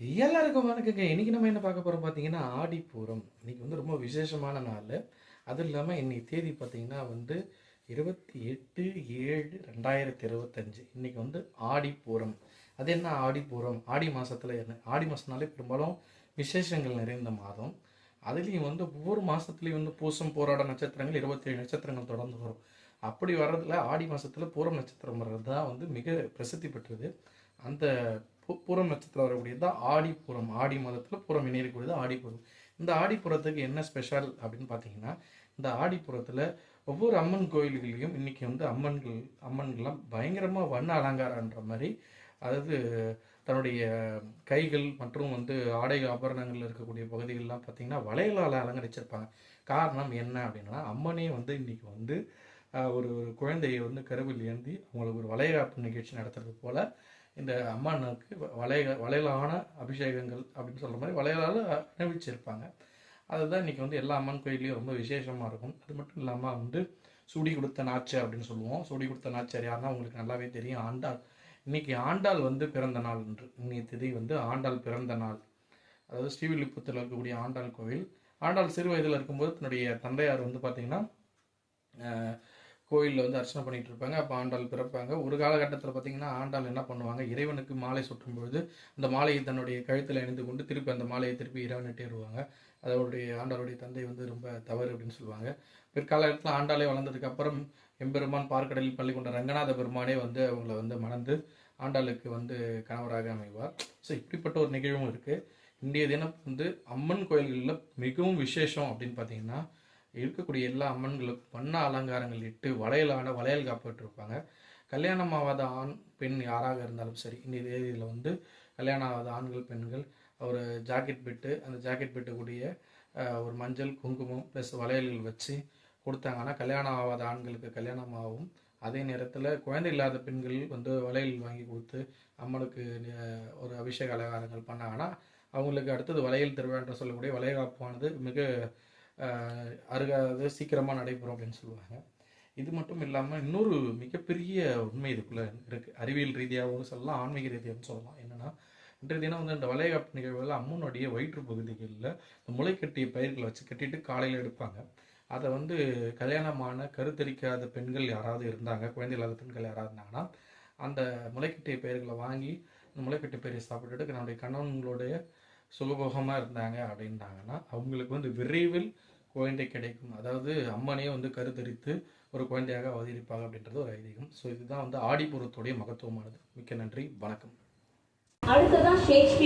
எல்லாருக்கும் வணக்கங்க. இன்னைக்கு நம்ம என்ன பார்க்க போகிறோம் பார்த்தீங்கன்னா ஆடிப்பூரம். இன்னைக்கு வந்து ரொம்ப விசேஷமான நாள். அதுவும் இல்லாமல் இன்றைக்கி தேதி பார்த்தீங்கன்னா வந்து இருபத்தி எட்டு ஏழு ரெண்டாயிரத்தி இருபத்தஞ்சு. இன்னைக்கு வந்து ஆடிப்பூரம். அது என்ன ஆடிப்பூரம்? ஆடி மாதத்தில் என்ன? ஆடி மாதம்னாலே பெரும்பாலும் விசேஷங்கள் நிறைந்த மாதம். அதுலேயும் வந்து ஒவ்வொரு மாதத்துலேயும் வந்து பூசம் போராட நட்சத்திரங்கள் இருபத்தேழு நட்சத்திரங்கள் தொடர்ந்து வரும். அப்படி வர்றதில் ஆடி மாதத்தில் பூரம் நட்சத்திரம் வர்றது தான் வந்து மிக பிரசித்தி பெற்றது. அந்த பூ- பூரம் நட்சத்திரம் வரக்கூடியது தான் ஆடிப்புறம் ஆடி மாதத்தில் புறம் இணையக்கூடியது ஆடிப்புறம் இந்த ஆடிப்புறத்துக்கு என்ன ஸ்பெஷல் அப்படின்னு பார்த்தீங்கன்னா இந்த ஆடிப்புறத்தில் ஒவ்வொரு அம்மன் கோயில்கள்லையும் இன்றைக்கி வந்து அம்மன்கள் அம்மன்கள்லாம் பயங்கரமாக வண்ண அலங்காரன்ற மாதிரி அதாவது தன்னுடைய கைகள் மற்றும் வந்து ஆடை ஆபரணங்கள் இருக்கக்கூடிய பகுதிகள்லாம் பார்த்தீங்கன்னா வளையலால் அலங்கரிச்சிருப்பாங்க. காரணம் என்ன அப்படின்னா அம்மனே வந்து இன்றைக்கி வந்து ஒரு ஒரு குழந்தையை வந்து கருவில் ஏந்தி அவங்களுக்கு ஒரு வளைகாப்பு நிகழ்ச்சி நடத்துறது போல இந்த அம்மனுக்கு வ- வளைய வளையலான அபிஷேகங்கள் அப்படின்னு சொல்கிற மாதிரி வளையலால் அணிவிச்சிருப்பாங்க அதுதான் இன்னைக்கு வந்து எல்லா அம்மன் கோயிலையும் ரொம்ப விசேஷமாக இருக்கும். அது மட்டும் இல்லாமல் வந்து சூடி கொடுத்த நாச்சர் அப்படின்னு சொல்லுவோம். சூடி கொடுத்த நாச்சர் யாருன்னா உங்களுக்கு நல்லாவே தெரியும். ஆண்டாள். இன்னைக்கு ஆண்டாள் வந்து பிறந்த நாள் என்று. இன்னைய திதி வந்து ஆண்டாள் பிறந்த நாள். அதாவது ஸ்ரீவில்லிபுத்தூர்ல இருக்கக்கூடிய ஆண்டாள் கோவில். ஆண்டாள் சிறு வயதில் இருக்கும்போது தன்னுடைய தந்தையார் வந்து பார்த்திங்கன்னா கோயிலில் வந்து அர்ச்சனை பண்ணிட்டு இருப்பாங்க. அப்போ ஆண்டாள் பிறப்பாங்க. ஒரு காலகட்டத்தில் பார்த்தீங்கன்னா ஆண்டாள் என்ன பண்ணுவாங்க? இறைவனுக்கு மாலை சுற்றும் பொழுது அந்த மாலையை தன்னுடைய கழுத்தில் அணிந்து கொண்டு திருப்பி அந்த மாலையை திருப்பி இறைவனிட்டே வருவாங்க அதோடைய ஆண்டாளுடைய தந்தை வந்து ரொம்ப தவறு அப்படின்னு சொல்லுவாங்க. பிற்காலத்தில் ஆண்டாளே வளர்ந்ததுக்கு அப்புறம் எம்பெருமான் பார்க்கடலில் பள்ளி கொண்ட ரங்கநாத பெருமானே வந்து அவங்கள வந்து மணந்து ஆண்டாளுக்கு வந்து கணவராக அமைவார். ஸோ இப்படிப்பட்ட ஒரு நிகழ்வும் இருக்குது இன்றைய தினம் வந்து அம்மன் கோயில்களில் மிகவும் விசேஷம் அப்படின்னு பார்த்தீங்கன்னா இருக்கக்கூடிய எல்லா அம்மன்களுக்கும் வண்ண அலங்காரங்கள் இட்டு வளையலான வளையல் காப்பிட்டுருப்பாங்க கல்யாணம் ஆகாத ஆண் பெண் யாராக இருந்தாலும் சரி இந்த தேதியில் வந்து கல்யாணம் ஆகாத ஆண்கள் பெண்கள் ஒரு ஜாக்கெட் பெட்டு அந்த ஜாக்கெட் பிட்டுக்கூடிய ஒரு மஞ்சள் குங்குமம் ப்ளஸ் வளையல்கள் வச்சு கொடுத்தாங்கன்னா கல்யாணம் ஆகாத ஆண்களுக்கு கல்யாணம் ஆகும். அதே நேரத்தில் குழந்தை இல்லாத பெண்கள் வந்து வளையல் வாங்கி கொடுத்து அம்மனுக்கு ஒரு அபிஷேக அலங்காரங்கள் பண்ணாங்கன்னா அவங்களுக்கு அடுத்தது வளையல் திருவிழான்ற சொல்லக்கூடிய வளையகாப்பானது மிக அஹ், சீக்கிரமாக நடைபெறும் அப்படின்னு சொல்லுவாங்க. இது மட்டும் இல்லாமல் இன்னொரு மிகப்பெரிய உண்மை இதுக்குள்ளே இருக்குது அறிவியல் ரீதியாகவும் சொல்லலாம் ஆன்மீக ரீதியாகவும் சொல்லலாம். என்னென்னா இன்றைய தினம் வந்து இந்த வளையகாப்பு நிகழ்வுகள் அம்மனுடைய வயிற்று பகுதிகளில் இந்த முளைக்கட்டிய பயிர்களை வச்சு கட்டிட்டு காலையில் எடுப்பாங்க. அதை வந்து கல்யாணமான கருத்தரிக்காத பெண்கள் யாராவது இருந்தாங்க குழந்தை இல்லாத பெண்கள் யாராவது இருந்தாங்கன்னா அந்த முளைக்கட்டிய பயிர்களை வாங்கி இந்த முளைக்கட்டிய பயிரை சாப்பிட்டுட்டு நம்முடைய கணவன்களுடைய சுகபோகமாக இருந்தாங்க அப்படின்னாங்கன்னா அவங்களுக்கு வந்து விரைவில் குழந்தை கிடைக்கும். அதாவது அம்மனையே வந்து கருத்தரித்து ஒரு குழந்தையாக அவதரிப்பாங்க அப்படின்றது ஒரு ஐதீகம். ஸோ இதுதான் வந்து ஆடிப்புறத்துடைய மகத்துவமானது. மிக்க நன்றி. வணக்கம். அடுத்ததான் ஷேக்ஸ்பியர்